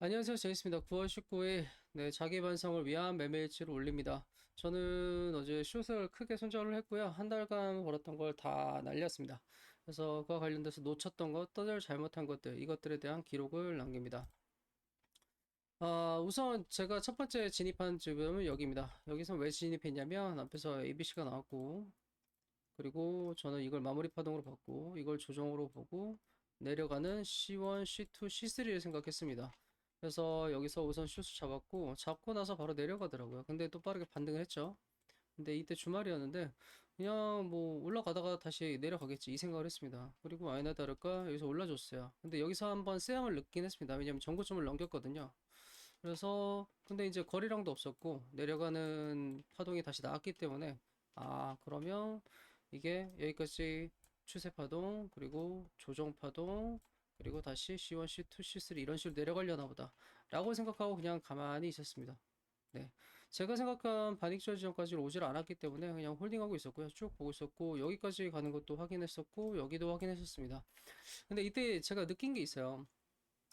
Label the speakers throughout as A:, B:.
A: 안녕하세요. 제이스입니다. 9월 19일 네, 자기 반성을 위한 매매일지를 올립니다. 저는 어제 숏을 크게 손절을 했고요. 한 달간 벌었던 걸 다 날렸습니다. 그래서 그와 관련돼서 놓쳤던 것, 떠들 잘못한 것들, 이것들에 대한 기록을 남깁니다. 아, 우선 제가 첫 번째 진입한 지금은 여기입니다. 여기서 왜 진입했냐면 앞에서 ABC가 나왔고 그리고 저는 이걸 마무리 파동으로 봤고 이걸 조정으로 보고 내려가는 C1, C2, C3를 생각했습니다. 그래서 여기서 우선 슛을 잡았고 잡고 나서 바로 내려가더라고요. 근데 또 빠르게 반등을 했죠. 근데 이때 주말이었는데 그냥 뭐 올라가다가 다시 내려가겠지 이 생각을 했습니다. 그리고 아니나 다를까 여기서 올라줬어요. 근데 여기서 한번 쎄함을 느끼긴 했습니다. 왜냐면 전고점을 넘겼거든요. 그래서 근데 이제 거리량도 없었고 내려가는 파동이 다시 나왔기 때문에 아 그러면 이게 여기까지 추세 파동 그리고 조정 파동 그리고 다시 C1, C2, C3 이런 식으로 내려가려나 보다 라고 생각하고 그냥 가만히 있었습니다. 네. 제가 생각한 반익절 지점까지 오질 않았기 때문에 그냥 홀딩하고 있었고요. 쭉 보고 있었고 여기까지 가는 것도 확인했었고 여기도 확인했었습니다. 근데 이때 제가 느낀 게 있어요.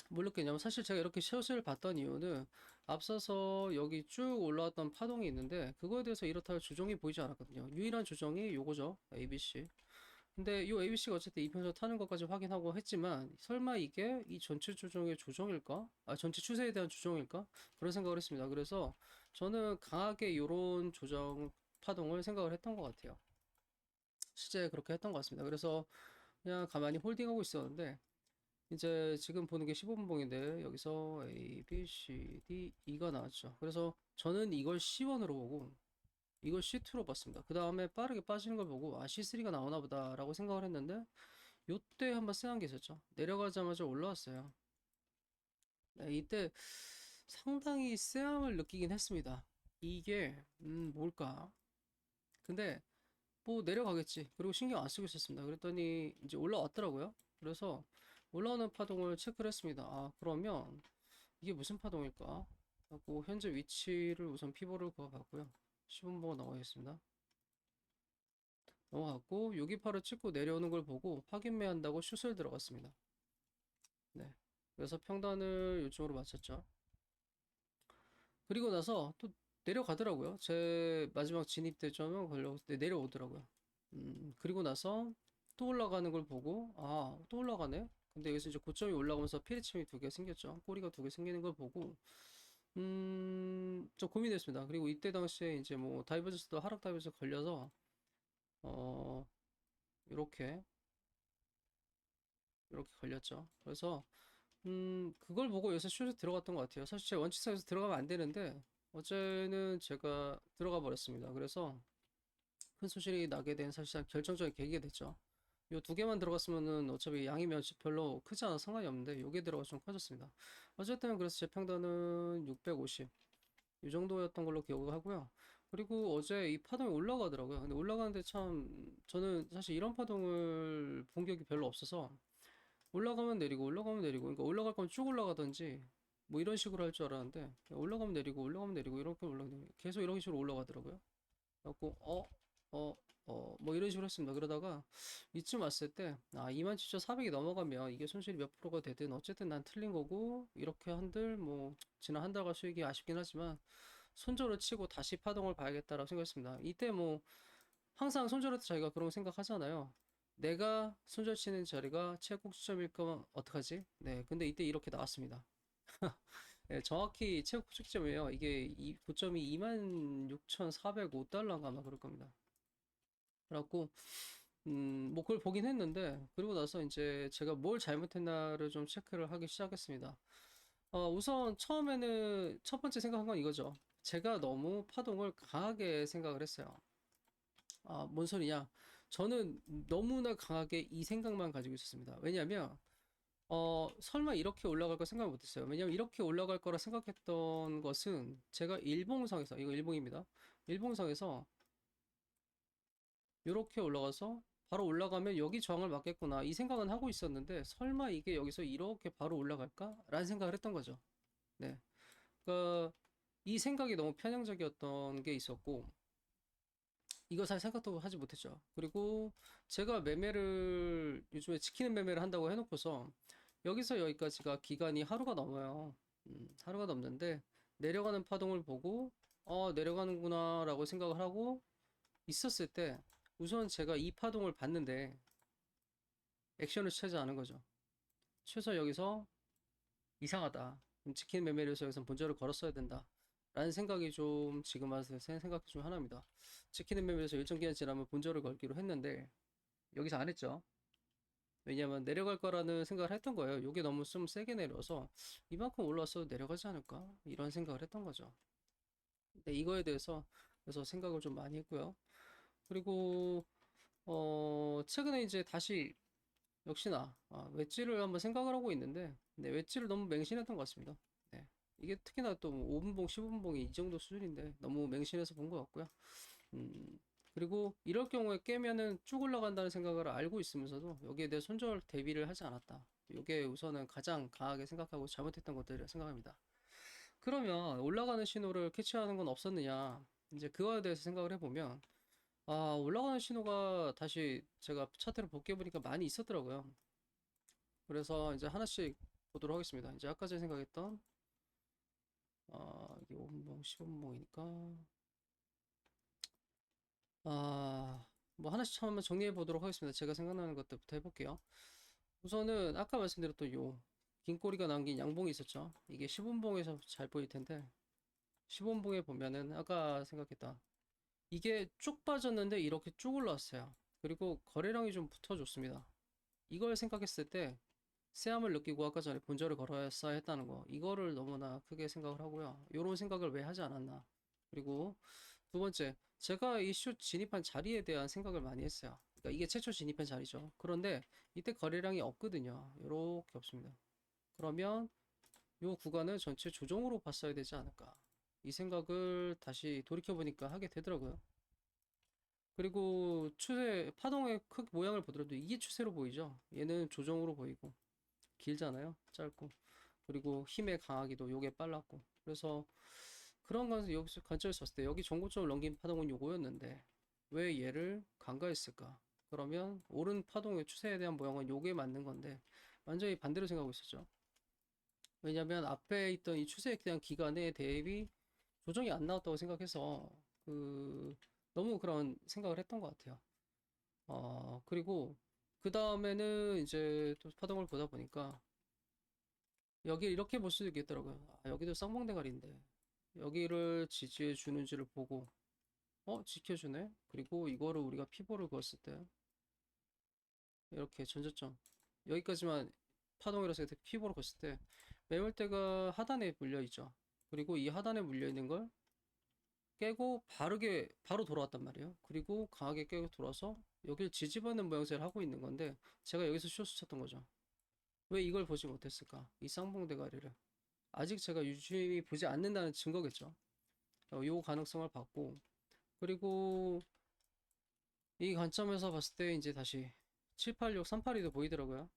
A: 뭘 느꼈냐면 사실 제가 이렇게 숏을 봤던 이유는 앞서서 여기 쭉 올라왔던 파동이 있는데 그거에 대해서 이렇다 할 조정이 보이지 않았거든요. 유일한 조정이 요거죠. ABC. 근데 이 ABC가 어쨌든 이평선 타는 것까지 확인하고 했지만 설마 이게 이 전체 조정의 조정일까? 아 전체 추세에 대한 조정일까? 그런 생각을 했습니다. 그래서 저는 강하게 이런 조정 파동을 생각을 했던 것 같아요. 실제 그렇게 했던 것 같습니다. 그래서 그냥 가만히 홀딩하고 있었는데 이제 지금 보는 게 15분봉인데 여기서 A, B, C, D, E가 나왔죠. 그래서 저는 이걸 C1으로 보고 이걸 C2로 봤습니다. 그 다음에 빠르게 빠지는 걸 보고 아 C3가 나오나 보다 라고 생각을 했는데 요때 한번 쎄한 게 있었죠. 내려가자마자 올라왔어요. 네, 이때 상당히 쎄함을 느끼긴 했습니다. 이게 음 뭘까? 근데 뭐 내려가겠지. 그리고 신경 안 쓰고 있었습니다. 그랬더니 이제 올라왔더라고요. 그래서 올라오는 파동을 체크를 했습니다. 아 그러면 이게 무슨 파동일까? 하고 현재 위치를 우선 피보를 그어봤고요. 10분보가 넘어가겠습니다. 넘어갔고 팔을 찍고 내려오는 걸 보고 확인매 한다고 슛을 들어갔습니다. 네. 그래서 평단을 이쪽으로 맞췄죠. 그리고 나서 또 내려가더라고요. 제 마지막 진입 대점은 걸려 네, 내려오더라고요. 음, 그리고 나서 또 올라가는 걸 보고 아, 또 올라가네. 근데 여기서 이제 고점이 올라오면서 피리침이 두 개 생겼죠. 꼬리가 두 개 생기는 걸 보고 음, 좀 고민됐습니다. 그리고 이때 당시에 이제 뭐 다이버전스도 하락 다이버전스 걸려서 어, 이렇게 이렇게 걸렸죠. 그래서 음, 그걸 보고 여기서 슛에 들어갔던 것 같아요. 사실 제 원칙상에서 들어가면 안 되는데 어제는 제가 들어가 버렸습니다. 그래서 큰 소실이 나게 된 사실상 결정적인 계기가 됐죠. 요 두 개만 들어갔으면은 어차피 양이 면 별로 크지 않아 상관이 없는데 요게 들어가 좀 커졌습니다. 어쨌든 그래서 제 평단은 650. 이 정도였던 걸로 기억을 하고요. 그리고 어제 이 파동이 올라가더라고요. 근데 올라가는데 참 저는 사실 이런 파동을 본 적이 별로 없어서 올라가면 내리고 올라가면 내리고 그러니까 올라갈 거면 쭉 올라가든지 뭐 이런 식으로 할 줄 알았는데 올라가면 내리고 올라가면 내리고 이렇게 올라가면 계속 이런 식으로 올라가더라고요. 그래갖고 어? 어? 어? 뭐 이런 식으로 했습니다. 그러다가 이쯤 왔을 때 아 27,400이 넘어가면 이게 손실이 몇 프로가 되든 어쨌든 난 틀린 거고 이렇게 한들 뭐 지난 한 달과 수익이 아쉽긴 하지만 손절을 치고 다시 파동을 봐야겠다라고 생각했습니다. 이때 뭐 항상 손절할 때 자기가 그런 거 생각하잖아요. 내가 손절 치는 자리가 최고 시점일 거면 어떡하지? 네, 근데 이때 이렇게 나왔습니다. 네, 정확히 최고 시점이에요. 이게 이 고점이 26,405달러인가 아마 그럴 겁니다. 그래갖고 음, 뭐 그걸 보긴 했는데 그리고 나서 이제 제가 뭘 잘못했나를 좀 체크를 하기 시작했습니다. 어, 우선 처음에는 첫 번째 생각한 건 이거죠. 제가 너무 파동을 강하게 생각을 했어요. 아, 뭔 소리냐? 저는 너무나 강하게 이 생각만 가지고 있었습니다. 왜냐면 어, 설마 이렇게 올라갈 거 생각 못 했어요. 왜냐면 이렇게 올라갈 거라 생각했던 것은 제가 일봉상에서 이거 일봉입니다. 일봉상에서 이렇게 올라가서 바로 올라가면 여기 저항을 맞겠구나 이 생각은 하고 있었는데 설마 이게 여기서 이렇게 바로 올라갈까? 라는 생각을 했던 거죠. 네. 그러니까 이 생각이 너무 편향적이었던 게 있었고 이거 잘 생각도 하지 못했죠. 그리고 제가 매매를 요즘에 지키는 매매를 한다고 해놓고서 여기서 여기까지가 기간이 하루가 넘어요. 음, 하루가 넘는데 내려가는 파동을 보고 어 내려가는구나 라고 생각을 하고 있었을 때 우선 제가 이 파동을 봤는데 액션을 취하지 않은 거죠. 최소 여기서 이상하다. 지킨 매매에서 여기서 본절을 걸었어야 된다. 라는 생각이 좀 지금 와서 생- 생각 중 하나입니다. 지키는 매매에서 일정 기간 지나면 본절을 걸기로 했는데 여기서 안 했죠. 왜냐면 내려갈 거라는 생각을 했던 거예요. 요게 너무 좀 세게 내려서 이만큼 올라서 내려가지 않을까? 이런 생각을 했던 거죠. 근데 이거에 대해서 그래서 생각을 좀 많이 했고요. 그리고 어 최근에 이제 다시 역시나 아, 웨지를 한번 생각을 하고 있는데 네, 웨지를 너무 맹신했던 것 같습니다. 네. 이게 특히나 또 5분봉, 10분봉이 이 정도 수준인데 너무 맹신해서 본 것 같고요. 음, 그리고 이럴 경우에 깨면은 쭉 올라간다는 생각을 알고 있으면서도 여기에 대해 손절 대비를 하지 않았다. 이게 우선은 가장 강하게 생각하고 잘못했던 것들이라 생각합니다. 그러면 올라가는 신호를 캐치하는 건 없었느냐? 이제 그거에 대해서 생각을 해보면 아, 올라가는 신호가 다시 제가 차트를 복귀해 보니까 많이 있었더라고요. 그래서 이제 하나씩 보도록 하겠습니다. 이제 아까 전에 생각했던 아, 이게 5분봉, 15분봉이니까 아, 뭐 하나씩 한번 정리해 보도록 하겠습니다. 제가 생각나는 것들부터 해볼게요. 우선은 아까 말씀드렸던 요 긴 꼬리가 남긴 양봉이 있었죠. 이게 10분봉에서 잘 보일 텐데 10분봉에 보면은 아까 생각했던 이게 쭉 빠졌는데 이렇게 쭉 올라왔어요. 그리고 거래량이 좀 붙어줬습니다. 이걸 생각했을 때 세함을 느끼고 아까 전에 본절을 걸어야 했다는 거 이거를 너무나 크게 생각을 하고요. 이런 생각을 왜 하지 않았나. 그리고 두 번째 제가 이슛 진입한 자리에 대한 생각을 많이 했어요. 그러니까 이게 최초 진입한 자리죠. 그런데 이때 거래량이 없거든요. 이렇게 없습니다. 그러면 이 구간을 전체 조정으로 봤어야 되지 않을까. 이 생각을 다시 돌이켜보니까 하게 되더라고요. 그리고 추세, 파동의 크 모양을 보더라도 이게 추세로 보이죠? 얘는 조정으로 보이고, 길잖아요? 짧고. 그리고 힘에 강하기도 요게 빨랐고. 그래서 그런 건 여기서 관점에서 봤을 때 여기 전고점을 넘긴 파동은 요거였는데 왜 얘를 간과했을까? 그러면 오른 파동의 추세에 대한 모양은 요게 맞는 건데 완전히 반대로 생각하고 있었죠. 왜냐면 앞에 있던 이 추세에 대한 기간에 대비 조정이 안 나왔다고 생각해서 그 너무 그런 생각을 했던 것 같아요. 어 그리고 그 다음에는 이제 또 파동을 보다 보니까 여기 이렇게 볼 수도 있겠더라고요. 아, 여기도 쌍봉대가리인데 여기를 지지해 주는지를 보고 어 지켜주네. 그리고 이거를 우리가 피보를 그었을 때 이렇게 전저점 여기까지만 파동이라서 피보를 그었을 때 매물대가 하단에 물려 있죠. 그리고 이 하단에 물려 있는 걸 깨고 바르게 바로 돌아왔단 말이에요. 그리고 강하게 깨고 돌아서 여길 지지받는 모양새를 하고 있는 건데 제가 여기서 쇼스 쳤던 거죠. 왜 이걸 보지 못했을까? 이 쌍봉 대가리를 아직 제가 유심히 보지 않는다는 증거겠죠. 어, 요 가능성을 봤고 그리고 이 관점에서 봤을 때 이제 다시 786, 382도 보이더라고요.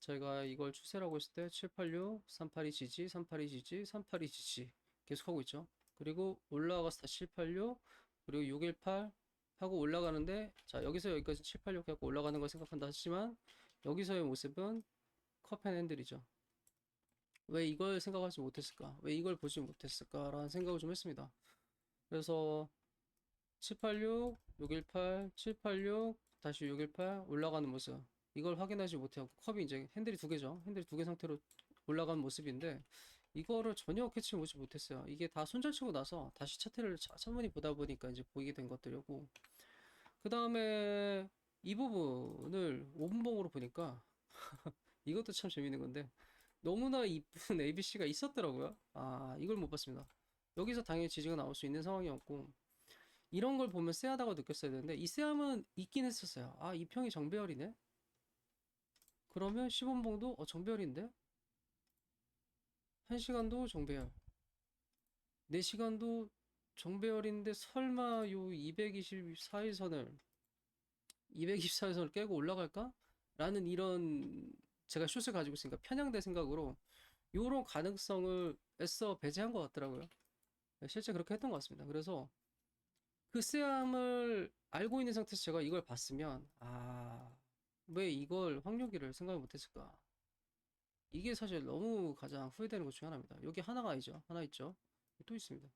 A: 저희가 이걸 추세라고 했을 때 786, 382 지지, 382 지지, 382 지지 계속 하고 있죠. 그리고 올라가서 다시 786 그리고 618 하고 올라가는데 자 여기서 여기까지 786 하고 올라가는 걸 생각한다 하지만 여기서의 모습은 컵앤 핸들이죠. 왜 이걸 생각하지 못했을까? 왜 이걸 보지 못했을까 라는 생각을 좀 했습니다. 그래서 786, 618, 786, 다시 618 올라가는 모습. 이걸 확인하지 못하고 컵이 이제 핸들이 두 개죠. 핸들이 두 개 상태로 올라간 모습인데 이거를 전혀 캐치 보지 못했어요. 이게 다 손절치고 나서 다시 차트를 차- 천천히 보다 보니까 이제 보이게 된 것들이고 그 다음에 이 부분을 5분봉으로 보니까 이것도 참 재밌는 건데 너무나 이쁜 ABC가 있었더라고요. 아 이걸 못 봤습니다. 여기서 당연히 지지가 나올 수 있는 상황이었고 이런 걸 보면 쎄하다고 느꼈어야 되는데 이 쎄함은 있긴 했었어요. 아 이 평이 정배열이네. 그러면 10원봉도 어 정배열인데 1시간도 정배열 4시간도 정배열인데 설마 요 224일선을 224일선을 깨고 올라갈까? 라는 이런 제가 슛을 가지고 있으니까 편향된 생각으로 요런 가능성을 애써 배제한 것 같더라고요. 네, 실제 그렇게 했던 것 같습니다. 그래서 그 쎄함을 알고 있는 상태에서 제가 이걸 봤으면 아, 왜 이걸 확률기를 생각을 못했을까? 이게 사실 너무 가장 후회되는 것 중에 하나입니다. 여기 하나가 아니죠. 하나 있죠. 또 있습니다.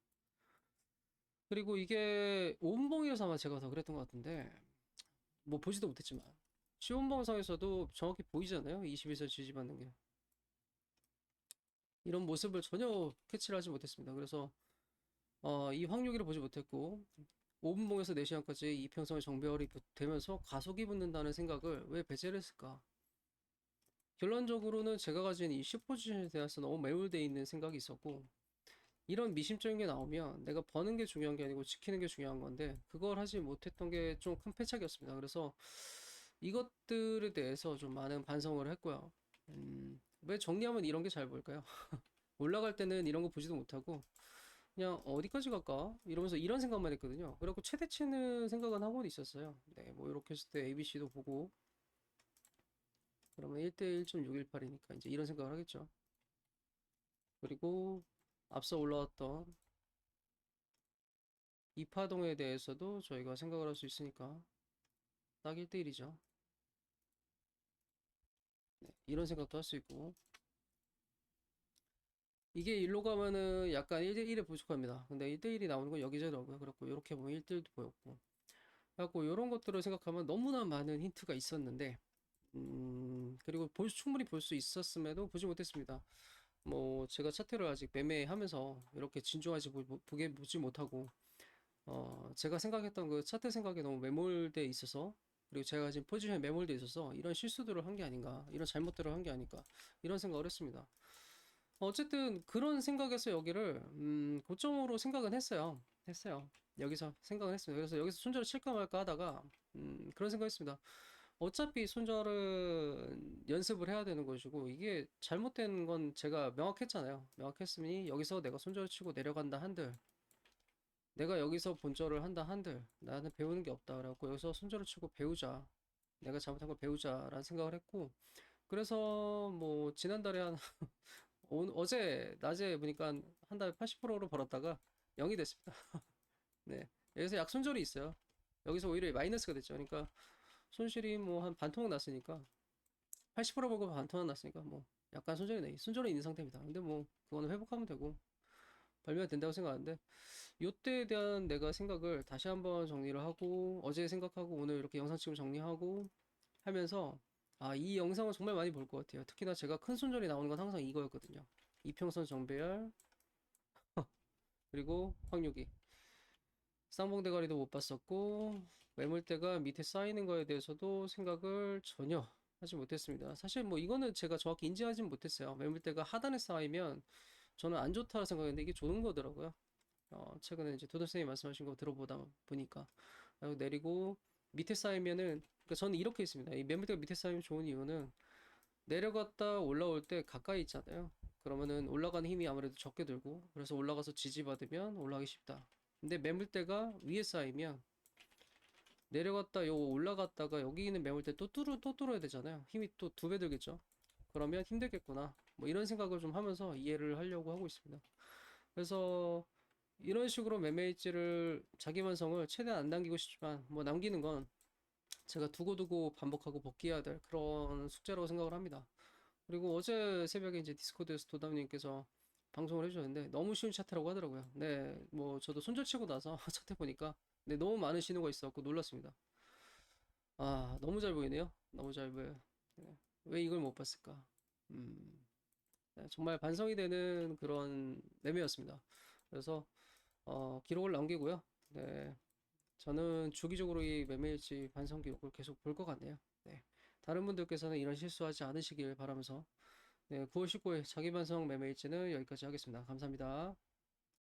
A: 그리고 이게 오음봉이어서 아마 제가 더 그랬던 것 같은데 뭐 보지도 못했지만 시온봉상에서도 정확히 보이잖아요. 21선 지지받는 게. 이런 모습을 전혀 캐치를 하지 못했습니다. 그래서 어, 이 확률기를 보지 못했고 5분봉에서 4시간까지 이평선의 정배열이 붙- 되면서 가속이 붙는다는 생각을 왜 배제를 했을까? 결론적으로는 제가 가진 이 슈퍼지션에 대해서 너무 매몰되어 있는 생각이 있었고 이런 미심적인 게 나오면 내가 버는 게 중요한 게 아니고 지키는 게 중요한 건데 그걸 하지 못했던 게 좀 큰 패착이었습니다. 그래서 이것들에 대해서 좀 많은 반성을 했고요. 음, 왜 정리하면 이런 게 잘 보일까요? 올라갈 때는 이런 거 보지도 못하고 그냥 어디까지 갈까? 이러면서 이런 생각만 했거든요. 그래갖고 최대치는 생각은 하고 있었어요. 네, 뭐 이렇게 했을 때 ABC도 보고 그러면 1대 1.618이니까 이제 이런 생각을 하겠죠. 그리고 앞서 올라왔던 이 파동에 대해서도 저희가 생각을 할 수 있으니까 딱 1대 1이죠. 네, 이런 생각도 할 수 있고 이게 일로 가면은 약간 1대1에 부족합니다. 근데 1대1이 나오는 건 여기저기더라고요. 그렇고 이렇게 보면 1대1도 보였고 그래갖고 이런 것들을 생각하면 너무나 많은 힌트가 있었는데 음, 그리고 볼, 충분히 볼 수 있었음에도 보지 못했습니다. 뭐 제가 차트를 아직 매매하면서 이렇게 진중하지 보, 보- 보게 보지 못하고 어, 제가 생각했던 그 차트 생각에 너무 매몰돼 있어서 그리고 제가 지금 포지션에 매몰돼 있어서 이런 실수들을 한 게 아닌가 이런 잘못들을 한 게 아닌가 이런 생각을 했습니다. 어쨌든 그런 생각에서 여기를 음, 고점으로 생각은 했어요. 했어요. 여기서 생각은 했습니다. 그래서 여기서 손절을 칠까 말까 하다가 음, 그런 생각했습니다. 어차피 손절은 연습을 해야 되는 것이고 이게 잘못된 건 제가 명확했잖아요. 명확했으니 여기서 내가 손절을 치고 내려간다 한들 내가 여기서 본절을 한다 한들 나는 배우는 게 없다 그래갖고 여기서 손절을 치고 배우자 내가 잘못한 걸 배우자라는 생각을 했고 그래서 뭐 지난달에 한 오늘 어제 낮에 보니까 한 달에 80%로 벌었다가 0이 됐습니다. 네. 여기서 약손절이 있어요. 여기서 오히려 마이너스가 됐죠. 그러니까 손실이 뭐 한 반토막 났으니까 80% 벌고 반토막 났으니까 뭐 약간 손절이 네 손절은 있는 상태입니다. 근데 뭐 그거는 회복하면 되고 발매가 된다고 생각하는데 요때에 대한 내가 생각을 다시 한번 정리를 하고 어제 생각하고 오늘 이렇게 영상 찍음 정리하고 하면서 아, 이 영상은 정말 많이 볼 것 같아요. 특히나 제가 큰 손절이 나오는 건 항상 이거였거든요. 이평선 정배열 그리고 확률기 쌍봉대가리도 못 봤었고 매물대가 밑에 쌓이는 거에 대해서도 생각을 전혀 하지 못했습니다. 사실 뭐 이거는 제가 정확히 인지하진 못했어요. 매물대가 하단에 쌓이면 저는 안 좋다고 생각했는데 이게 좋은 거더라고요. 어, 최근에 이제 도도 선생님 말씀하신 거 들어보다 보니까 내리고 밑에 쌓이면은 그러니까 저는 이렇게 있습니다. 이 매물대가 밑에 쌓이면 좋은 이유는 내려갔다 올라올 때 가까이 있잖아요. 그러면은 올라가는 힘이 아무래도 적게 들고 그래서 올라가서 지지받으면 올라가기 쉽다. 근데 매물대가 위에 쌓이면 내려갔다 요 올라갔다가 여기 있는 매물대 또 뚫어 또 뚫어야 되잖아요. 힘이 또 두 배 들겠죠. 그러면 힘들겠구나. 뭐 이런 생각을 좀 하면서 이해를 하려고 하고 있습니다. 그래서 이런 식으로 매매 일지를 자기 완성을 최대한 안 남기고 싶지만 뭐 남기는 건 제가 두고두고 반복하고 복귀해야 될 그런 숙제라고 생각을 합니다. 그리고 어제 새벽에 이제 디스코드에서 도담님께서 방송을 해주셨는데 너무 쉬운 차트라고 하더라고요. 네, 뭐 저도 손절 치고 나서 차트 보니까 네, 너무 많은 신호가 있어갖고 놀랐습니다. 아, 너무 잘 보이네요. 너무 잘 보여요. 네, 왜 이걸 못 봤을까? 음, 네, 정말 반성이 되는 그런 매매였습니다. 그래서 어, 기록을 남기고요. 네, 저는 주기적으로 이 매매일지 반성 기록을 계속 볼 것 같네요. 네. 다른 분들께서는 이런 실수하지 않으시길 바라면서 네, 9월 19일 자기 반성 매매일지는 여기까지 하겠습니다. 감사합니다.